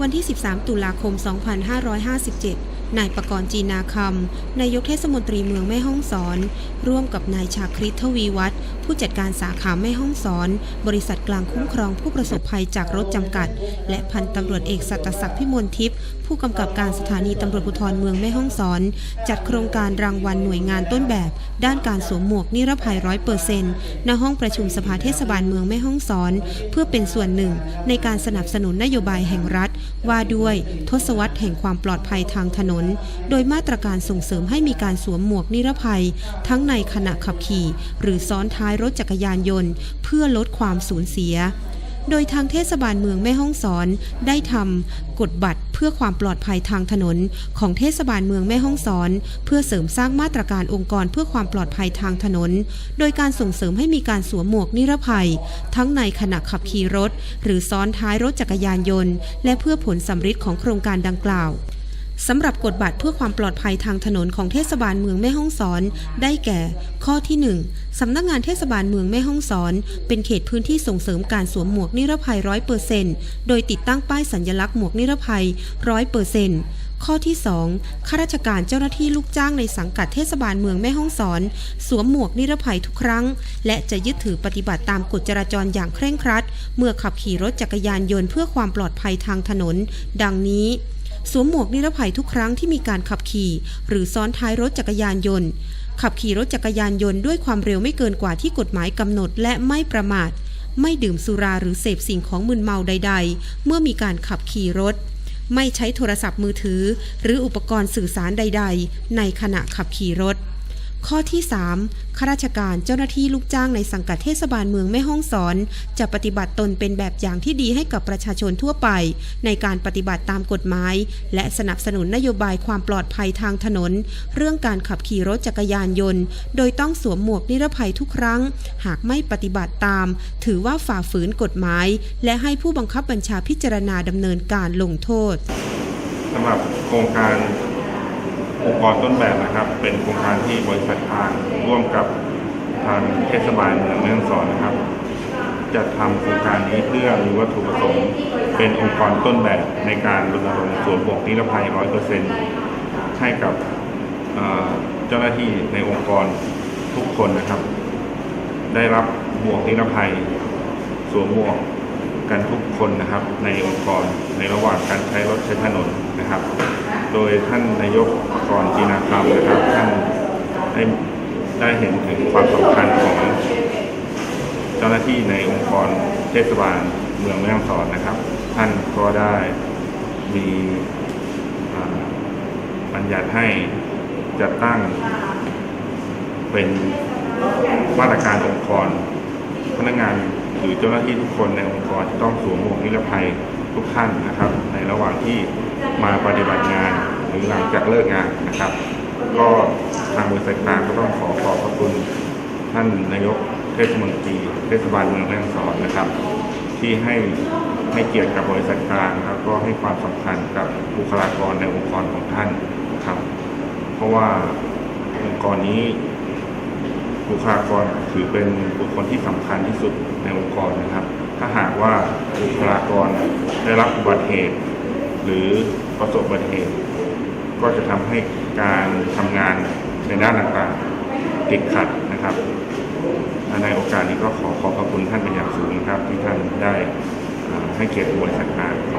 วันที่ 13 ตุลาคม 2557 นายประกรณ์จีนาคำนายกเทศมนตรีเมืองแม่ฮ่องสอน ร่วมกับนายชาคริตทวีวัฒน์ผู้จัดการสาขาแม่ฮ่องสอน บริษัทกลางคุ้มครองผู้ประสบภัยจากรถจำกัด และพันตำรวจเอกสัตศักดิ์พิมลทิพย์ผู้กำกับการสถานีตำรวจภูธรเมืองแม่ฮ่องสอน จัดโครงการรางวัลหน่วยงานต้นแบบ ด้านการสวมหมวกนิรภัยร้อยเปอร์เซ็นต์ณห้องประชุมสภาเทศบาลเมืองแม่ฮ่องสอน เพื่อเป็นส่วนหนึ่ง ในการสนับสนุนนโยบายแห่งรัฐ ว่าด้วยทศวรรษแห่งความปลอดภัยทางถนนโดยมาตรการส่งเสริมให้มีการสวมหมวกนิรภัย ทั้งในขณะขับขี่ หรือซ้อนท้ายรถจักรยานยนต์ เพื่อลดความสูญเสียโดยทางเทศบาลเมืองแม่ฮ่องสอนได้ทำกฎบัตรเพื่อความปลอดภัยทางถนน ของเทศบาลเมืองแม่ฮ่องสอน เพื่อเสริมสร้างมาตรการองค์กรเพื่อความปลอดภัยทางถนน โดยการส่งเสริมให้มีการสวมหมวกนิรภัย ทั้งในขณะขับขี่รถ หรือซ้อนท้ายรถจักรยานยนต์ และเพื่อผลสำฤทธิ์ของโครงการดังกล่าว สำหรับกฎบัตรเพื่อความปลอดภัยทางถนนของเทศบาลเมืองแม่ฮ่องสอน ได้แก่ ข้อที่ 1 สำนักงานเทศบาลเมืองแม่ฮ่องสอน เป็นเขตพื้นที่ส่งเสริมการสวมหมวกนิรภัยร้อยเปอร์เซนต์โดยติดตั้งป้ายสัญลักษณ์หมวกนิรภัยร้อยเปอร์เซนต์ข้อที่ 2 ข้าราชการเจ้าหน้าที่ลูกจ้างในสังกัดเทศบาลเมืองแม่ฮ่องสอน สวมหมวกนิรภัยทุกครั้ง และจะยึดถือปฏิบัติตามกฎจราจรอย่างเคร่งครัด เมื่อขับขี่รถจักรยานยนต์เพื่อความปลอดภัยทางถนน ดังนี้ สวมหมวกนิรภัยทุกครั้งที่มีการขับขี่ หรือซ้อนท้ายรถจักรยานยนต์ ขับขี่รถจักรยานยนต์ด้วยความเร็วไม่เกินกว่าที่กฎหมายกำหนดและไม่ประมาท ไม่ดื่มสุราหรือเสพสิ่งของมึนเมาใด ๆ เมื่อมีการขับขี่รถ ไม่ใช้โทรศัพท์มือถือ หรืออุปกรณ์สื่อสารใด ๆ ในขณะขับขี่รถ ข้อที่ 3 ข้าราชการเจ้าหน้าที่ลูกจ้างในสังกัดเทศบาลเมืองแม่ฮ่องสอน จะปฏิบัติตนเป็นแบบอย่างที่ดีให้กับประชาชนทั่วไป ในการปฏิบัติตามกฎหมาย และสนับสนุนนโยบายความปลอดภัยทางถนน เรื่องการขับขี่รถจักรยานยนต์ โดยต้องสวมหมวกนิรภัยทุกครั้ง หากไม่ปฏิบัติตาม ถือว่าฝ่าฝืนกฎหมาย และให้ผู้บังคับบัญชาพิจารณาดำเนินการลงโทษสำหรับโครงการ องค์กรต้นแบบนะครับ เป็นโครงการที่บริษัททางร่วมกับทางเทศบาลเมืองแม่ฮ่องสอนนะครับจัดทำโครงการนี้เพื่อมีวัตถุประสงค์เป็นองค์กรต้นแบบในการรณรงค์สวมหมวกนิรภัย100%ให้กับเจ้าหน้าที่ในองค์กรทุกคนนะครับ ได้รับหมวกนิรภัยสวมหมวก กันทุกคนนะครับ ในองค์กรในระหว่างการใช้รถใช้ถนนนะครับ โดยท่านนายกกรจีนาคำนะครับ ท่านได้ได้เห็นถึงความสำคัญของเจ้าหน้าที่ในองค์กรเทศบาลเมืองแม่ฮ่องสอนนะครับ ท่านก็ได้มีบัญญัติให้จัดตั้งเป็นมาตรการองค์กรพนักงาน หรือเจ้าหน้าที่ทุกคนในองค์กรจะต้องสวมหมวกนิรภัยทุกท่านนะครับ ในระหว่างที่มาปฏิบัติงานหรือหลังจากเลิกงานนะครับ ก็ทางบริษัทกลางก็ต้องขอขอบพระคุณท่านนายกเทศมนตรีเทศบาลเมืองแม่ฮ่องสอนนะครับ ที่ให้ให้เกียรติกับบริษัทกลางแล้วก็ให้ความสำคัญกับบุคลากรในองค์กรของท่านครับ เพราะว่าองค์กรนี้ บุคลากรถือเป็นบุคคลที่สำคัญที่สุดในองค์กรนะครับ ถ้าหากว่าบุคลากรได้รับอุบัติเหตุ หรือประสบอุบัติเหตุ ก็จะทำให้การทำงานในด้านต่างๆติดขัดนะครับในโอกาสนี้ก็ขอขอบพระคุณท่านเป็นอย่างสูงนะครับ ที่ท่านได้ให้เกียรติบริษัทงานข